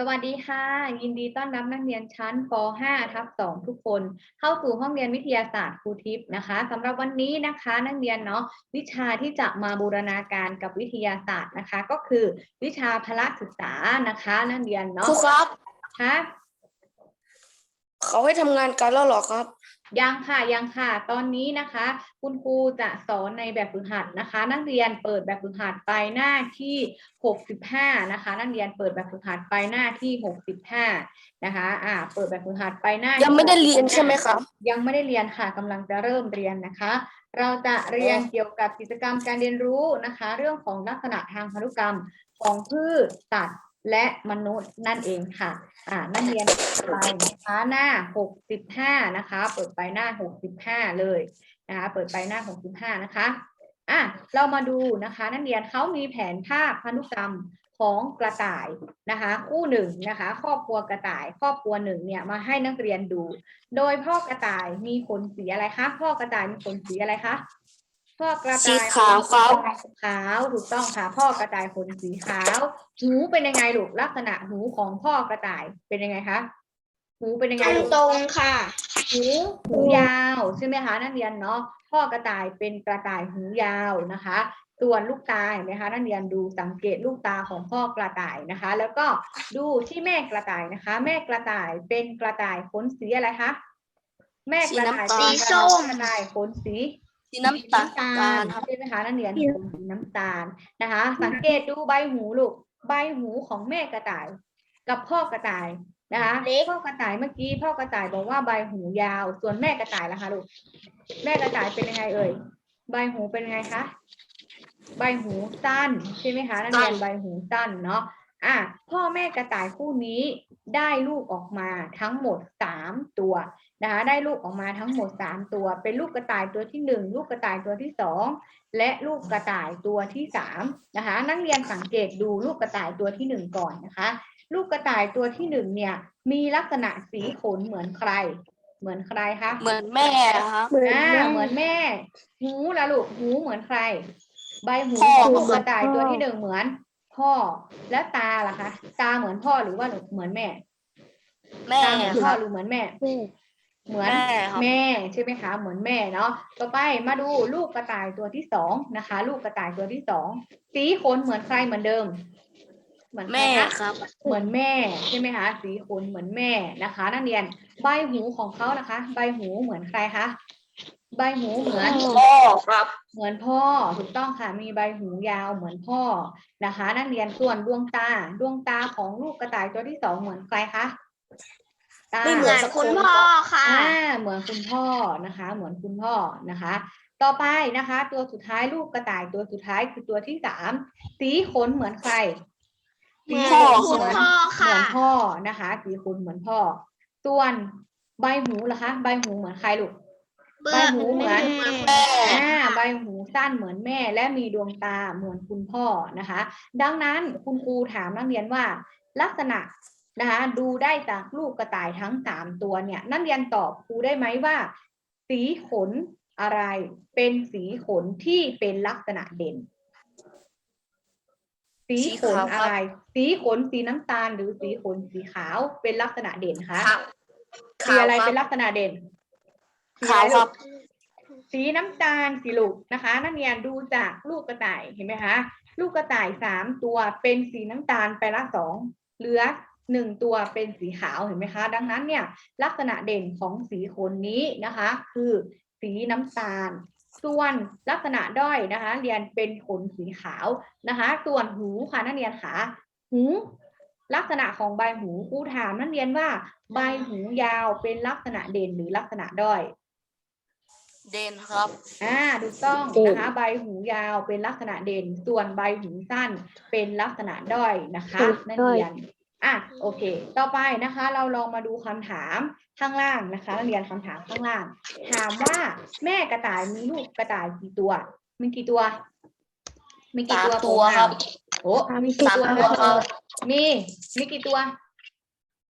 สวัสดีค่ะ ยินดีต้อนรับนักเรียนชั้นป .5 ทับ2ทุกคน เข้าสู่ห้องเรียนวิทยาศาสตร์ครูทิพย์นะคะสำหรับวันนี้นะคะนักเรียนเนาะวิชาที่จะมาบูรณาการกับวิทยาศาสตร์นะคะ ก็คือวิชาพละศึกษานะคะ นักเรียนเนาะครูครับคะ เขาให้ทำงานกันแล้วเหรอครับ ยังค่ะยังค่ะ ตอนนี้นะคะ คุณครูจะสอนในแบบฝึกหัดนะคะ นักเรียนเปิดแบบฝึกหัดไปหน้าที่ 65 นะคะ นักเรียนเปิดแบบฝึกหัดไปหน้าที่ 65 นะคะ อ่า เปิดแบบฝึกหัดไปหน้ายังไม่ได้เรียนใช่ไหมครับ ยังไม่ได้เรียนค่ะกำลังจะเริ่มเรียนนะคะ เราจะเรียนเกี่ยวกับกิจกรรมการเรียนรู้นะคะ เรื่องของลักษณะทางพันธุกรรมของพืชสัตว์ และมนุษย์นั่นเองค่ะ อ่า นักเรียนไปนะคะหน้า 65 นะคะ เปิดไปหน้า 65 เลยนะคะ เปิดไปหน้า 65 นะคะ อะ เรามาดูนะคะ นักเรียนเขามีแผนภาพพันธุกรรมของกระต่ายนะคะ คู่หนึ่งนะคะ ครอบครัวกระต่าย ครอบครัวหนึ่งเนี่ยมาให้นักเรียนดู โดยพ่อกระต่ายมีขนสีอะไรคะ พ่อกระต่ายมีขนสีอะไรคะ พ่อกระต่ายสีขาวครับ ขาวถูกต้องค่ะ พ่อกระต่ายขนสีขาว หูเป็นยังไงลูกลักษณะหูของพ่อกระต่ายเป็นยังไงคะหูเป็นยังไงลูก ตรงค่ะ หูหูยาวใช่ไหมคะนักเรียนเนาะพ่อกระต่ายเป็นกระต่ายหูยาวนะคะส่วนลูกตาเห็นไหมคะนักเรียนดูสังเกตลูกตาของพ่อกระต่ายนะคะ แล้วก็ดูที่แม่กระต่ายนะคะ แม่กระต่ายเป็นกระต่ายขนสีอะไรคะแม่กระต่ายสีเป็นน้ำตาลกระต่ายขนสี สีน้ำตาลใช่ไหมคะนักเรียนขนสีน้ำตาลนะคะ สังเกตดูใบหูลูกใบหูของแม่กระต่าย กับพ่อกระต่ายนะคะเล็กพ่อกระต่ายเมื่อกี้พ่อกระต่ายบอกว่าใบหูยาว ส่วนแม่กระต่ายล่ะคะลูกแม่กระต่ายเป็นยังไงเอ่ยใบหูเป็นยังไงคะใบหูสั้นใช่ไหมคะนักเรียนใบหูสั้นเนาะอะพ่อแม่กระต่ายคู่นี้ได้ลูกออกมาทั้งหมดสามตัว นะคะได้ลูกออกมาทั้งหมดสามตัว เป็นลูกกระต่ายตัวที่หนึ่งลูกกระต่ายตัวที่สองและลูกกระต่ายตัวที่สามนะคะนักเรียนสังเกตดูลูกกระต่ายตัวที่หนึ่งก่อนนะคะ ลูกกระต่ายตัวที่หนึ่งเนี่ยมีลักษณะสีขนเหมือนใคร เหมือนใครคะเหมือนแม่ครับอ่าเหมือนแม่ หูละลูกหูเหมือนใคร ใบหูพ่อของลูกเหมืกอนระต่ายพ่อตัวที่หนึ่งเหมือน พ่อแล้วตาล่ะคะ ตาเหมือนพ่อหรือว่าเหมือนแม่ แม่ตาเหมือนคพ่อรับหรือเหมือนแม่ เหมือนแม่ครับแม่ใช่ไหมคะ เหมือนแม่เนาะต่อไปมาดูลูกกระต่ายตัวที่สองนะคะ ลูกกระต่ายตัวที่สองสีขนเหมือนใครเหมือนเดิม เหมือนใครแม่คะครับ เหมือนแม่ใช่ไหมคะ สีขนเหมือนแม่นะคะ นักเรียนใบหูของเขานะคะ ใบหูเหมือนใครคะใบหูเหมือนพ่อครับ เหมือนพ่อถูกต้องค่ะมีใบหูยาวเหมือนพ่อนะคะ นักเรียนส่วนดวงตาดวงตาของลูกกระต่ายตัวที่สองเหมือนใครคะตา ไม่เหมือนสักคนพ่ออ่าเหมือนคุณพ่อนะคะ เหมือนคุณพ่อนะคะ ต่อไปนะคะ ตัวสุดท้ายลูกกระต่ายตัวสุดท้ายคือตัวที่สามสีขนเหมือนใครสีขนเหมือนเหมือนพ่อเหมือนพ่อนะคะ สีขนเหมือนพ่อส่วนใบหูล่ะคะ ใบหูเหมือนใครลูกใบหูเหมือนแม่อ่าใบหูสั้นเหมือนแม่ และมีดวงตาเหมือนคุณพ่อนะคะ ดังนั้นคุณครูถามนักเรียนว่า ลักษณะ นะคะดูได้จากลูกกระต่ายทั้งสามตัวเนี่ยนักเรียนตอบครูได้ไหมว่า สีขนอะไรเป็นสีขนที่เป็นลักษณะเด่น สีขนอะไร สีขนสีน้ำตาลหรือสีขนสีขาวเป็นลักษณะเด่นคะครับสีอะไรเป็นลักษณะเด่นสีขาวอะไรคลูรักบสีน้ำตาลสีลูกนะคะ นักเรียนดูจากลูกกระต่ายเห็นไหมคะ ลูกกระต่ายสามตัวเป็นสีน้ำตาลไปละสองเหลือ หนึ่งตัวเป็นสีขาวเห็นไหมคะ ดังนั้นเนี่ยลักษณะเด่นของสีขนนี้นะคะ คือสีน้ำตาล ส่วนลักษณะด้อยนะคะ เรียนเป็นขนสีขาวนะคะ ส่วนหูค่ะนักเรียนค่ะหูลักษณะของใบหูครูถามนักเรียนว่า ใบหูยาวเป็นลักษณะเด่นหรือลักษณะด้อยเดนครับอ่าถูกต้องนะคะ ใบหูยาวเป็นลักษณะเด่น ส่วนใบหูสั้นเป็นลักษณะด้อยนะคะ นักเรียน อะโอเค ต่อไปนะคะ เราลองมาดูคำถามข้างล่างนะคะนักเรียนคำถามข้างล่าง ถามว่าแม่กระต่ายมีลูกกระต่ายกี่ตัว มีกี่ตัว มีกี่ตัวสามตัวผมถามครับโอ้มีกี่ตัวสามตัวครับมีมีกี่ตัว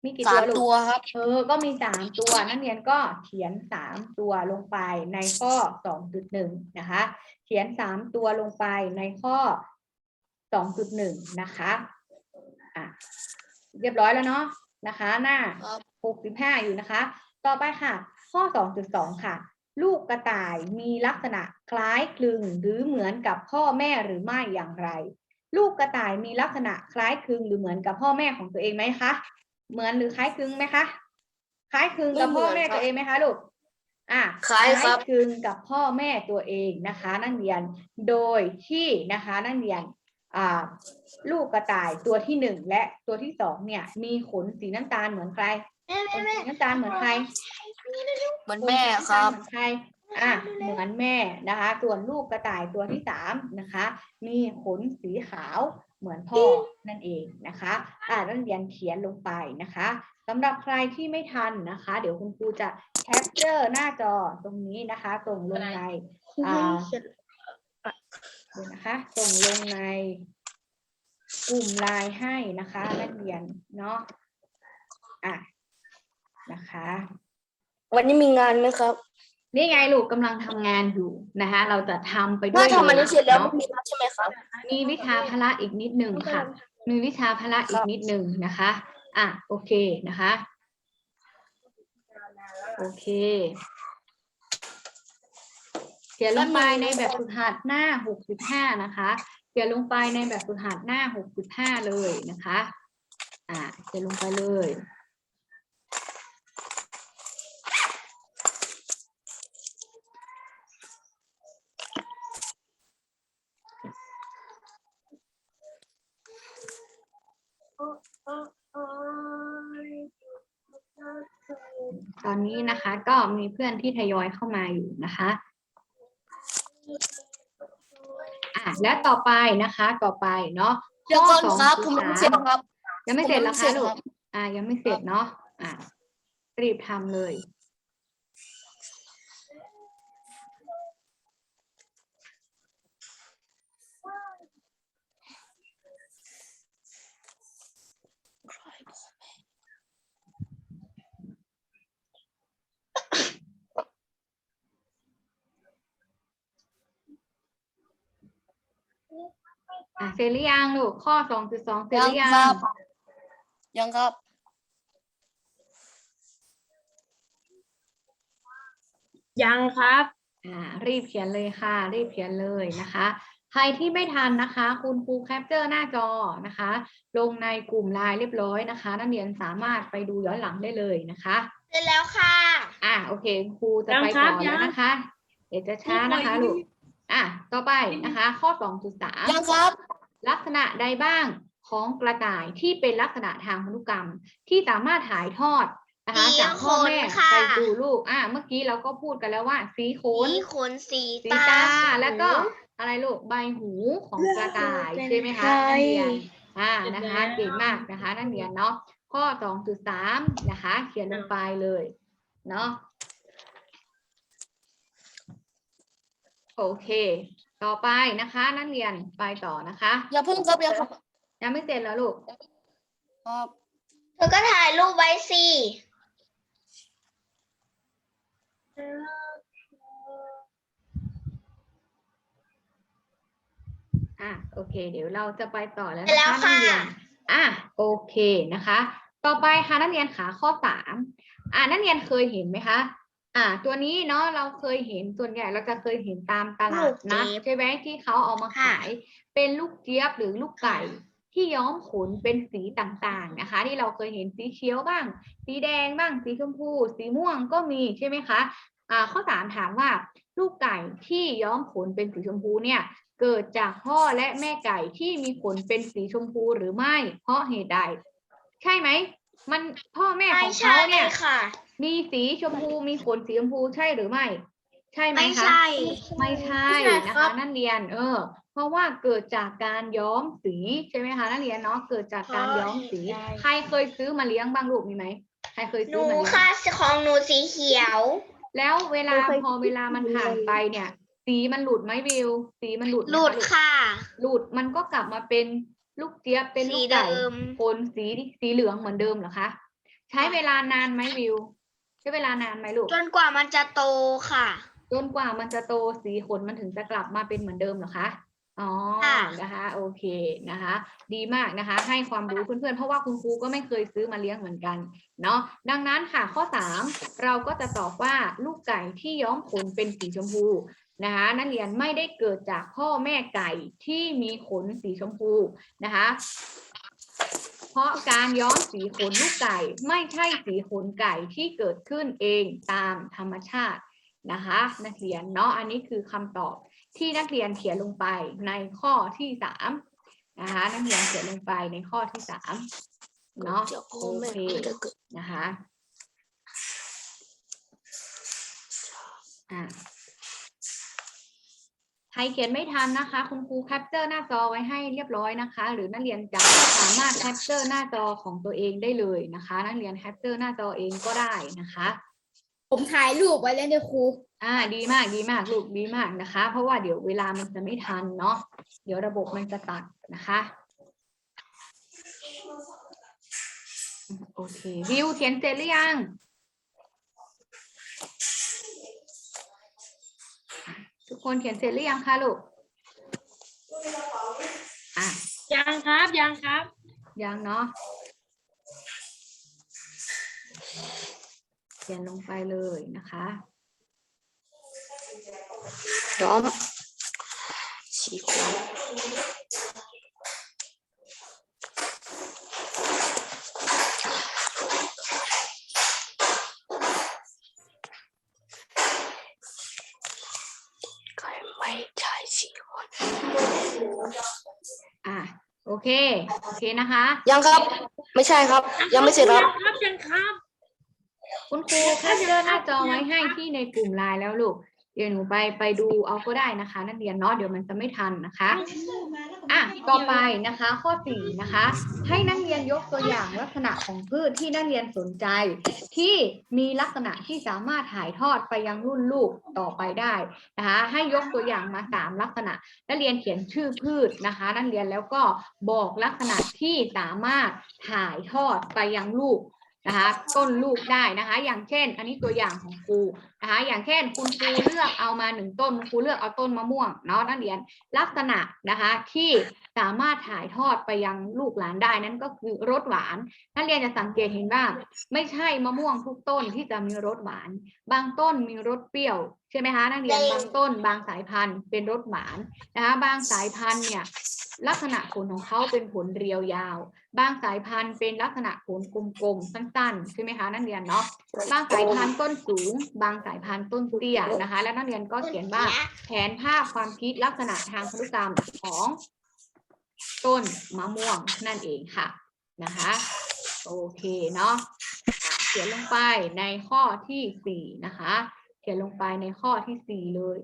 มีกี่สาตัวมลูกตัวครับเออ ก็มีสามตัวนักเรียนก็เขียนสามตัวลงไปในข้อสองจุดหนึ่งนะคะ เขียนสามตัวลงไปในข้อสองจุดหนึ่งนะคะอะ เรียบร้อยแล้วเนาะนะคะ หน้าครับหกสิบห้าอยู่นะคะ ต่อไปค่ะ ข้อสองจุดสองค่ะ ลูกกระต่ายมีลักษณะคล้ายคลึงหรือเหมือนกับพ่อแม่หรือไม่อย่างไร ลูกกระต่ายมีลักษณะคล้ายคลึงหรือเหมือนกับพ่อแม่ของตัวเองไหมคะ เหมือนหรือคล้ายคลึงไหมคะคล้ายคลึงกับไม่เหมืพ่ออนแม่ครับตัวเองไหมคะลูกอะคล้ายครับคลึงกับพ่อแม่ตัวเองนะคะ นักเรียน โดยที่นะคะ นักเรียนอ่า ลูกกระต่ายตัวที่หนึ่งและตัวที่สองเนี่ย มีขนสีน้ำตาลเหมือนใครขนสีน้ำตาลเหมือนใครเหมือนแม่ครับเหมือนใครอะเหมือนแม่นะคะ ส่วนลูกกระต่ายตัวที่สามนะคะ มีขนสีขาวเหมือนพ่อนั่นเองนะคะอ่านักเรียนเขียนลงไปนะคะสำหรับใครที่ไม่ทันนะคะ เดี๋ยวคุณครูจะแคปเจอร์หน้าจอตรงนี้นะคะส่งลงในอ่าเดี๋ยวนะคะ ส่งลงในกลุ่มไลน์ให้นะคะนักเรียนเนาะอะนะคะ วันนี้มีงานไหมครับนี่ไงลูกกำลังทำงานอยู่นะคะ เราจะทำไปด้วถ้ายทำอันนี้เสร็จแล้วนาะมีนัดใช่ไหมครับ มีวิชาพละอีกนิดหนึ่งค่ะ มีวิชาพละอีกนิดหนึ่งนะคะ อะโอเคนะคะ โอเค เขียนลงไปในแบบฝึกหัดหน้าหกสิบห้านะคะ เขียนลงไปในแบบฝึกหัดหน้าหกสิบห้าเลยนะคะ อะเขียนลงไปเลยตอนนี้นะคะก็มีเพื่อนที่ทยอยเข้ามาอยู่นะคะ อะ และต่อไปนะคะต่อไปเนาะเดี๋ยวก่อนข้อครับ2.3ผมยังไม่เสร็จครับยังไม่เสร็จเหรอผมยังไม่เสร็คะจลูครักบอ่ายังไม่เสร็จเนาะอ่ารีบทำเลย อะเสร็จหรือยังลูกข้อสองจุดสองเสร็จหรือยัครังบ ยังครับ ยังครับ อ่ารีบเขียนเลยค่ะ รีบเขียนเลยนะคะ ใครที่ไม่ทันนะคะ คุณครูแคปเจอร์หน้าจอนะคะ ลงในกลุ่มไลน์เรียบร้อยนะคะ นักเรียนสามารถไปดูย้อนหลังได้เลยนะคะ เสร็จแล้วค่ะ อะโอเคครูจะยังไปครัต่บอยัแล้วง นะคะเดี๋ยวจะช้านะคะครูลูกอะต่อไปนะคะ ข้อสองจุดสาม ยังครับ ลักษณะใดบ้างของกระต่ายที่เป็นลักษณะทางพันธุกรรมที่สามารถถ่ายทอดนะคะสีจากพ่อแม่ขนค่ะไปสู่ลูกอะเมื่อกี้เราก็พูดกันแล้วว่า สีขนสีขนสีสีตาตาหูแล้วก็อะไรลูกใบหูของกระต่ายเป็นใช่ไหมคะใครนักเรียนอ่าเสร็จนะคะแล้วเก่งมากนะคะนักเรียนเนาะข้อสองจุดสามนะคะ เขียนลงไปเลยเนาะโอเค ต่อไปนะคะ นักเรียนไปต่อนะคะอย่าเพิ่งครับอย่าครับยังไม่เสร็จแล้วลูกครับเธอก็ถ่ายรูปไว้สิอะโอเค เดี๋ยวเราจะไปต่อแล้วเสร็จนะแล้วคะนักค่ะเรียนอะโอเคนะคะ ต่อไปค่ะนักเรียนขาข้อสามอะนักเรียนเคยเห็นไหมคะ อะตัวนี้เนาะเราเคยเห็นส่วนใหญ่เราจะเคยเห็นตามตลาดนะใช่ไหมที่เขาเอามาขายเป็นลูกเจี๊ยบหรือลูกไก่ที่ย้อมขนเป็นสีต่างๆนะคะ ที่เราเคยเห็นสีเขียวบ้าง สีแดงบ้างสีชมพู สีม่วงก็มีใช่ไหมคะอ่าข้อสามถามว่า ลูกไก่ที่ย้อมขนเป็นสีชมพูเนี่ย เกิดจากพ่อและแม่ไก่ที่มีขนเป็นสีชมพูหรือไม่ เพราะเหตุใด ใช่ไหมมันพ่อแม่ขไม่องใช่เขาเนี่ยค่ะ มีสีชมพูมีขนสีชมพูใช่หรือไม่ ใช่ไหมไม่คะใช่ ไม่ใช่ไม่ใช่นะครัคะบ นักเรียน เออ เพราะว่าเกิดจากการย้อมสีใช่ไหมคะนักเรียนเนาะเกิดจากการย้อมสีใช่ใครเคยซื้อมาเลี้ยงบ้างลูกมีไหมใครเคยหซื้นูอมาเลี้ยง ค่ะของหนูสีเขียว แล้วเวลาหนูเคยพอเวลามันผ่านไปเนี่ย สีมันหลุดไหมวิว สีมันหลุดไมหลุดคะกค่ะ หลุดมันก็กลับมาเป็นลูกเจี๊ยบเป็นลูสีกไก่เดิมขนสีสีเหลืองเหมือนเดิมเหรอคะ ใช้เวลานานไหมวิว ใช้เวลานานไหมลูก จนกว่ามันจะโตค่ะ จนกว่ามันจะโตสีขนมันถึงจะกลับมาเป็นเหมือนเดิมเหรอคะอ๋อค่ะนะคะ โอเคนะคะ ดีมากนะคะ ให้ความรู้เพื่อนๆ เพราะว่าคุณครูก็ไม่เคยซื้อมาเลี้ยงเหมือนกัน เนาะ ดังนั้นค่ะข้อ 3 เราก็จะตอบว่าลูกไก่ที่ย้อมขนเป็นสีชมพูนะคะนักเรียนไม่ได้เกิดจากพ่อแม่ไก่ที่มีขนสีชมพูนะคะ เพราะการย้อมสีขนลูกไก่ไม่ใช่สีขนไก่ที่เกิดขึ้นเองตามธรรมชาตินะคะ นักเรียนเนาะอันนี้คือคำตอบที่นักเรียนเขียนลงไปในข้อที่สามนะคะนักเรียนเขียนลงไปในข้อที่สามเนาะจากโอพ่อแม่เคไม่ได้เกิดนะคะอะ ใครเขียนไม่ทันนะคะ คุณครูแคปเจอร์หน้าจอไว้ให้เรียบร้อยนะคะ หรือนักเรียนจะสามารถแคปเจอร์หน้าจอของตัวเองได้เลยนะคะ นักเรียนแคปเจอร์หน้าจอเองก็ได้นะคะ ผมถ่ายรูปไว้แล้วเนี่ยครูอ่าดีมากดีมากลูกดีมากนะคะ เพราะว่าเดี๋ยวเวลามันจะไม่ทันเนาะเดี๋ยวระบบมันจะตัดนะคะอืมโอเควิวเขียนเสร็จหรือยัง ทุกคนเขียนเสร็จหรือยังคะลูกอะยังครับยังครับ ยังเนาะเขียนลงไปเลยนะคะย้อมสีขนไก่ไม่ใช่สีขน อะโอ เค โอเคนะคะ ยังครับ ไม่ใช่ครับ ยังไม่เสร็จครับ ครับยังครับคุณครูแคปเจอร์หน้าจอไว้ให้ที่ในกลุ่มไลน์แล้วลูก เดี๋ยวหนูไปไปดูเอาก็ได้นะคะ นักเรียนเนาะเดี๋ยวมันจะไม่ทันนะคะ อะต่อไปนะคะข้อสี่นะคะ ให้นักเรียนยกตัวอย่างลักษณะของพืชที่นักเรียนสนใจ ที่มีลักษณะที่สามารถถ่ายทอดไปยังรุ่นลูกต่อไปได้นะคะให้ยกตัวอย่างมาสามลักษณะ นักเรียนเขียนชื่อพืชนะคะ นักเรียนแล้วก็บอกลักษณะที่สามารถถ่ายทอดไปยังลูกนะคะต้นลูกได้นะคะ อย่างเช่น อันนี้ตัวอย่างของครู นะคะอย่างเช่นคุณครูเลือกเอามาหนึ่งต้นคุณครูเลือกเอาต้นมะม่วงเนาะนักเรียนลักษณะนะคะที่สามารถถ่ายทอดไปยังลูกหลานได้นั่นก็คือรสหวาน นักเรียนจะสังเกตเห็นว่า ไม่ใช่มะม่วงทุกต้นที่จะมีรสหวาน บางต้นมีรสเปรี้ยวใช่ไหมคะนักเรียนบางต้น บางสายพันธุ์เป็นรสหวานนะคะบางสายพันธุ์เนี่ยลักษณะผลของเขาเป็นผลเรียวยาว บางสายพันธุ์เป็นลักษณะผลกลมๆสั้นๆใช่ไหมคะนักเรียนเนาะบางสายพันธุ์ต้นสูง บางสายพันธุ์ต้นเตี้ยนะคะ แล้วนักเรียนก็เขียนว่าแผนภาพความคิดลักษณะทางพันธุกรรมของต้นมะม่วงนั่นเองค่ะนะคะ โอเคเนาะอะเขียนลงไปในข้อที่สี่นะคะ เขียนลงไปในข้อที่สี่เลย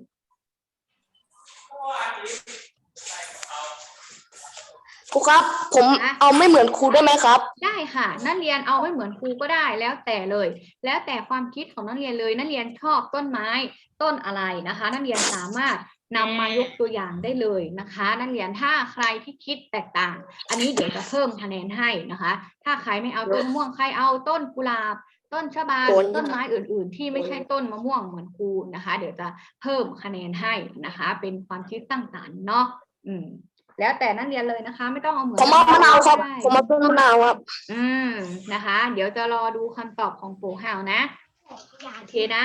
ค รูครับ ผมเอาไม่เหมือนครูได้ไหมครับ ได้ค่ะ นักเรียนเอาไม่เหมือนครูก็ได้แล้วแต่เลย แล้วแต่ความคิดของนักเรียนเลยนักเรียนชอบต้นไม้ต้นอะไรนะคะ นักเรียนสามารถนำมายกตัวอย่างได้เลยนะคะ นักเรียนถ้าใครที่คิดแตกต่าง อันนี้เดี๋ยวจะเพิ่มคะแนนให้นะคะ ถ้าใครไม่เอาต้นมะม่วงใครเอาต้นกุหลาบ ต้นชะบาโอ้ยต้นไม้อื่น ๆ ที่ไม่ใช่ต้นมะม่วงเหมือนครูนะคะ เดี๋ยวจะเพิ่มคะแนนให้นะคะ เป็นความคิดสร้างสรรค์เนาะอืม แล้วแต่นักเรียนเลยนะคะ ไม่ต้องเอาเหมือนผมเอามะนาวครับได้ผมเอาต้นมะนาวครับ อืมนะคะ เดี๋ยวจะรอดูคำตอบของปู่ห่าวนะ โอเคนะ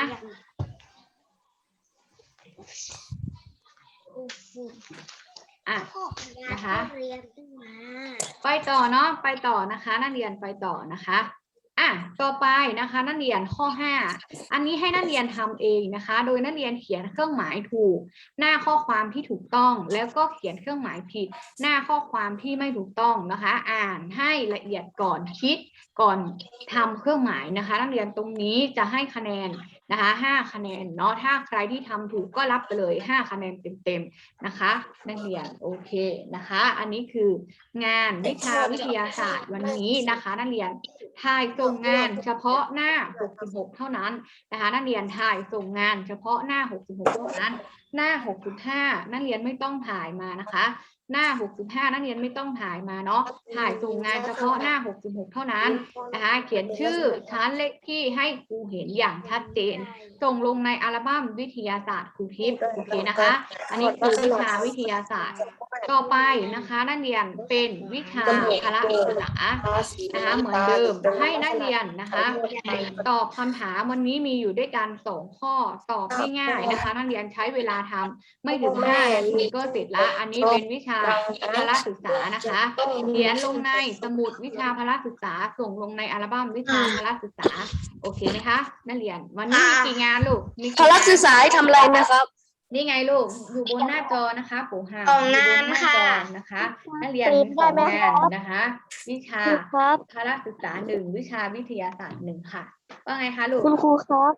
อะ นะคะเรียนขึ้นมาไปต่อเนาะไปต่อนะคะ นักเรียนไปต่อนะคะ อะต่อไปนะคะ นักเรียนข้อ 5 อันนี้ให้นักเรียนทำเองนะคะ โดยนักเรียนเขียนเครื่องหมายถูก หน้าข้อความที่ถูกต้องแล้วก็เขียนเครื่องหมายผิด หน้าข้อความที่ไม่ถูกต้องนะคะ อ่านให้ละเอียดก่อนคิดก่อนทำเครื่องหมายนะคะ นักเรียนตรงนี้จะให้คะแนน นะคะ5คะแนนเนาะถ้าใครที่ทำถูกก็รับไปเลย 5 คะแนนเต็มๆนะคะ นักเรียนโอเคนะคะ อันนี้คืองานวิชาวิทยาศาสตร์วันนี้นะคะ นักเรียนถ่ายส่งงานเฉพาะหน้า 66 เท่านั้นนะคะ นักเรียนถ่ายส่งงานเฉพาะหน้า 66 เท่านั้น หน้า 65 นักเรียนไม่ต้องถ่ายมานะคะ หน้า 65 นักเรียนไม่ต้องถ่ายมาเนาะ ถ่ายส่งงานเฉพาะหน้า 66 เท่านั้นนะคะ เขียนชื่อชั้นเลขที่ให้ครูเห็นอย่างชัดเจน ส่งลงในอัลบั้มวิทยาศาสตร์ครูทิพย์โอเคนะคะ อันนี้คือวิชาวิทยาศาสตร์ ต่อไปนะคะนักเรียนเป็นวิชาพละศึกษานะคะเหมือนเดิมให้นักเรียนนะคะ ตอบคำถามวันนี้มีอยู่ด้วยกันสองข้อตอบง่ายๆนะคะ นักเรียนใช้เวลาทำไม่ถึงห้านาทีก็เสร็จละ อันนี้เป็นวิชาพละศึกษานะคะเขียนลงในสมุดวิชาพละศึกษา ส่งลงในอัลบั้มวิชาพละศึกษา โอเคไหมคะนักเรียน วันนี้มีกี่งานลูกมีพกี่ละงานศึกษาให้ทำอะไรนะครับนี่ไงลูกอยู่บนหน้าจอนะคะปู่หาสองงานอยู่บหค่ะจอนะคะนักเรียนมีสองงานนะคะ วิชาครับพละศึกษาหนึ่งวิชาวิทยาศาสตร์หนึ่งค่ะ ว่าไงคะลูกคุณครูครับ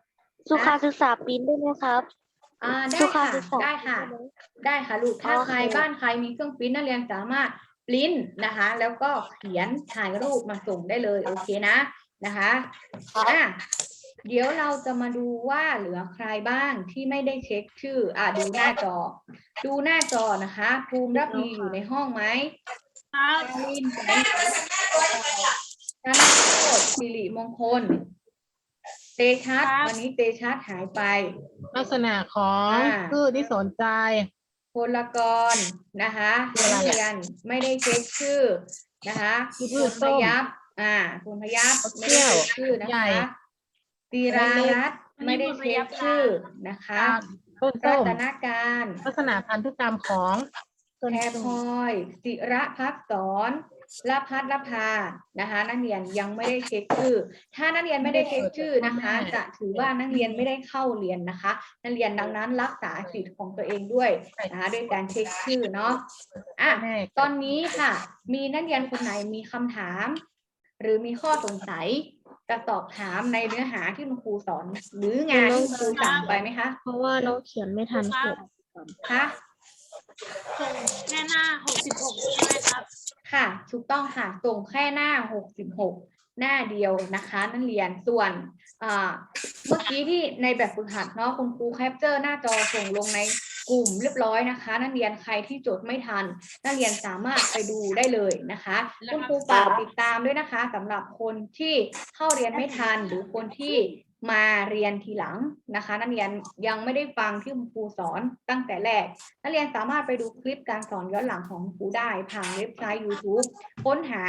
สุขาศึกษาปริ้นได้ไหมครับ อ่าได้สุขาค่ะศึกษาได้ค่ะ ได้ค่ะลูกถ้าโอเคใครบ้านใครมีเครื่องปริ้นนักเรียนสามารถปริ้นนะคะ แล้วก็เขียนถ่ายรูปมาส่งได้เลยโอเคนะนะคะอะเดี๋ยวเราจะมาดูว่าเหลือใครบ้างที่ไม่ได้เช็คชื่อ อะดูหน้าจอ ดูหน้าจอนะคะ ภูมิรับดีอยู่ในห้องไหมครับดารินไหนธนโชตสิริมงคล เตชัดวันนี้เตชัดหายไป ลักษณะของอ่า พืชที่สนใจ พลกรนะคะคืออะไรนักอะเรียนไม่ได้เช็คชื่อนะคะคือพืคุชณพส้มยับอ่าคุณพยับมะเขืไม่ได้อเช็คชื่อนะใหญ่ คะตีรารัตน์ไม่ได้เช็คชื่อนะคะต้นรัส้มตนาการลักษณะพันธุกรรมของต้นแพรส้พลมอย ศิระพักษร ละพัฒละพานะคะนักเรียนยังไม่ได้เช็คชื่อ ถ้านักเรียนไม่ได้เช็คชื่อนะคะ จะถือว่านักเรียนไม่ได้เข้าเรียนนะคะ นักเรียนดังนั้นรักษาสิทธิ์ของตัวเองด้วยนะคะด้วยการเช็คชื่อเนาะอะแม่ตอนนี้ค่ะ มีนักเรียนคนไหนมีคำถาม หรือมีข้อสงสัยจะสอบถามในเนื้อหาที่คุณครูสอน หรืองานที่คุณครูสั่งไปไหมคะเพราะว่าน้องเขียนไม่ทันเสร็จคะส่งแค่หน้าหกสิบหกใช่ไหมครับ ค่ะถูกต้องค่ะส่งแค่หน้า 66 หน้าเดียวนะคะนักเรียนส่วนอ่าเมื่อกี้ที่ในแบบฝึกหัดเนาะคุณครูแคปเจอร์หน้าจอส่งลงในกลุ่มเรียบร้อยนะคะ นักเรียนใครที่จดไม่ทัน นักเรียนสามารถไปดูได้เลยนะคะคุณครูฝากติดตามด้วยนะคะสำหรับคนที่เข้าเรียนไม่ทันหรือคนที่ มาเรียนทีหลังนะคะ นักเรียนยังไม่ได้ฟังที่คุณครูสอนตั้งแต่แรก นักเรียนสามารถไปดูคลิปการสอนย้อนหลังของครูได้ผ่านเว็บไซต์ YouTube ค้นหา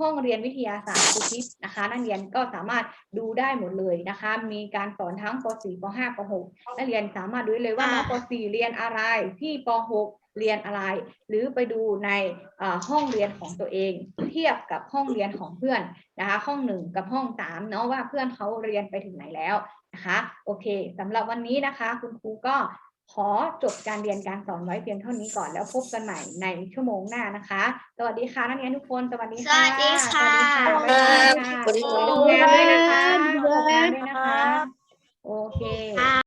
ห้องเรียนวิทยาศาสตร์ครูทิพย์นะคะ นักเรียนก็สามารถดูได้หมดเลยนะคะ มีการสอนทั้งป .4 ป .5 ป .6 นักเรียนสามารถดูได้เลยว่าน้องป .4 เรียนอะไรพี่ป .6 เรียนอะไร หรือไปดูในเอ่อห้องเรียนของตัวเอง เทียบกับห้องเรียนของเพื่อนนะคะ ห้องหนึ่งกับห้องสามเนาะว่าเพื่อนเขาเรียนไปถึงไหนแล้วนะคะโอเคสำหรับวันนี้นะคะ คุณครูก็ขอจบการเรียนการสอนไว้เพียงเท่านี้ก่อนแล้วพบกันใหม่ในชั่วโมงหน้านะคะ สวัสดีค่ะนักเรียนทุกคน สวัสดีค่ะ สวัสดีค่ะสวัสดีค่ะบ๊ายบายค่ะสวัสดีครับส่งงานด้วยนะคะส่งงานด้วยนะคะ โอเค